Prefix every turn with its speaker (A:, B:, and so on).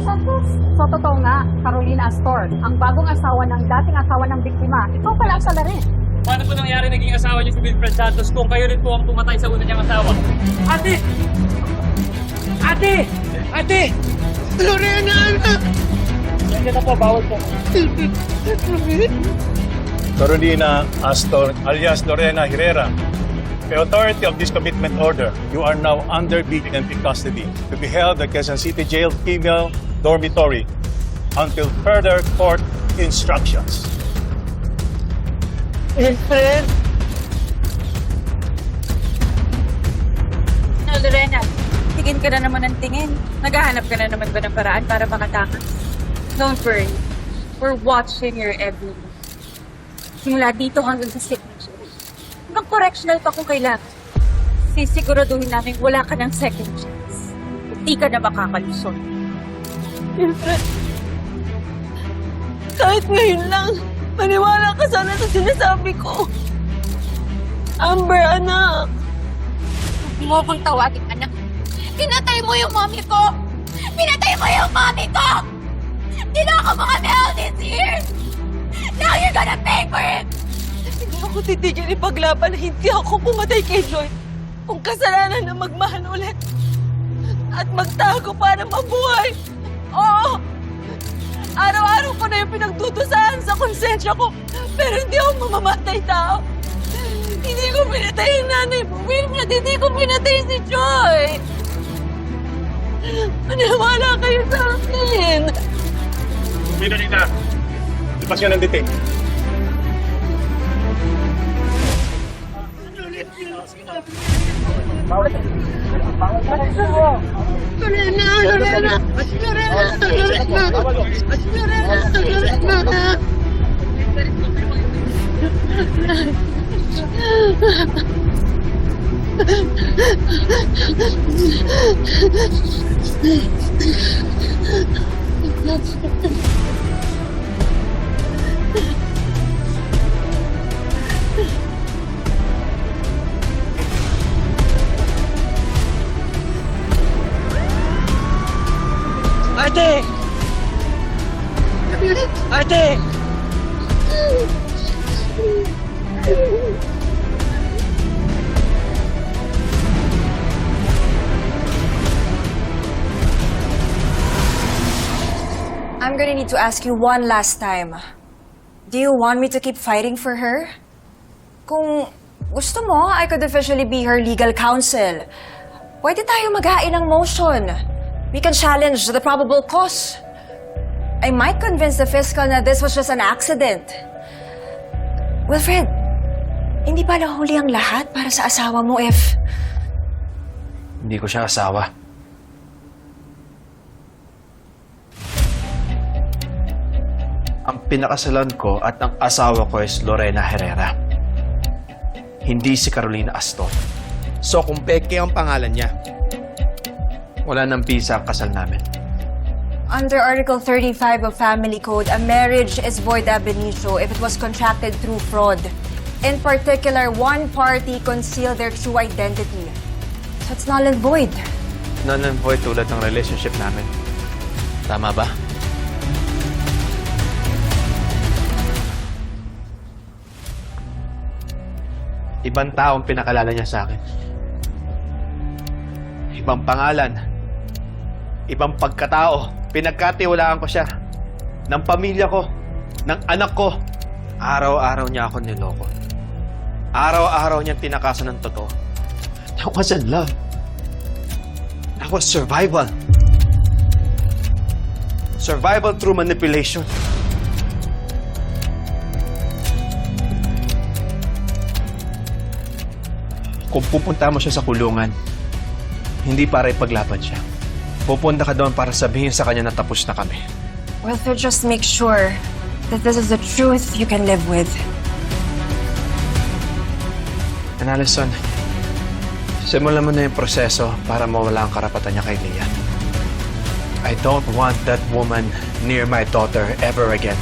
A: Santos. So, totoo nga, Carolina Astor, ang bagong asawa ng dating asawa ng biktima. Ikaw pala ang salarin.
B: Paano po nangyari naging asawa niyo si Wilfred Santos kung kayo rin po ang pumatay sa una niyang asawa?
C: Ate! Ate! Ate! Lorena!
B: Yan na po, bawal po.
D: Carolina Astor alias Lorena Herrera. The authority of this commitment order, you are now under vigilante custody to be held at Quezon City Jail Female Dormitory until further court instructions.
C: Wilfred!
E: No, Lorena, tingin ka na naman ng tingin. Naghahanap ka na naman ba ng paraan para makatakas? Don't worry. We're watching your every move. Simula dito hanggang sa signature. Hanggang correctional pa kung kailangan. Sisiguraduhin namin wala ka ng second chance. Hindi ka na makakalusot.
F: Wilfred, kahit ngayon lang, maniwala ka sana sa sinasabi ko. Amber, anak.
E: Huwag mo akong tawagin, anak. Pinatay mo yung mommy ko! Pinatay mo yung mommy ko! Tinako mo kami all these years! Now you're gonna pay for it!
F: Hindi ako titigil ipaglaban na hindi ako pumatay kay Joy. Kung kasalanan na magmahal ulit. At magtago para mabuhay. Oo! Araw-araw ko na yung pinagdudusahan sa konsensya ko. Pero hindi ako mamamatay tao. Hindi ko pinatay yung nanay mo, Wilfred. Hindi ko pinatay si Joy. Maniwala kayo sa akin.
D: Pinalita, lipas nyo ng detain.
F: Lorena! Lorena! Lorena! Lorena! Lorena! Lorena!
C: Ate! Ate!
G: I'm gonna need to ask you one last time. Do you want me to keep fighting for her? Kung gusto mo, I could officially be her legal counsel. Pwede tayo mag-hain ng motion. We can challenge the probable cause. I might convince the fiscal na this was just an accident. Wilfred, hindi ba nahuli ang lahat para sa asawa mo if...
H: Hindi ko siya asawa. Ang pinakasalan ko at ang asawa ko is Lorena Herrera. Hindi si Carolina Astor.
I: So kung Becky ang pangalan niya,
H: Wala nang visa ang kasal namin.
G: Under Article 35 of Family Code, a marriage is void ab initio if it was contracted through fraud. In particular, one party concealed their true identity. So it's null and void.
H: None and void tulad ng relationship namin. Tama ba? Ibang taong pinakalala niya sa akin. Ibang pangalan. Ibang pagkatao. Pinagkatiwalaan ko siya. Ng pamilya ko. Ng anak ko. Araw-araw niya ako niloko. Araw-araw niya tinakasan ng totoo. That wasn't love. That was survival. Survival through manipulation. Kung pupunta mo siya sa kulungan, hindi para ipaglaban siya. Pupunta ka doon para sabihin sa kanya na tapos na kami.
G: Wilfred, just make sure that this is the truth you can live with.
H: And Alison, simulan mo na yung proseso para mawala ang karapatan niya kay Leah. I don't want that woman near my daughter ever again.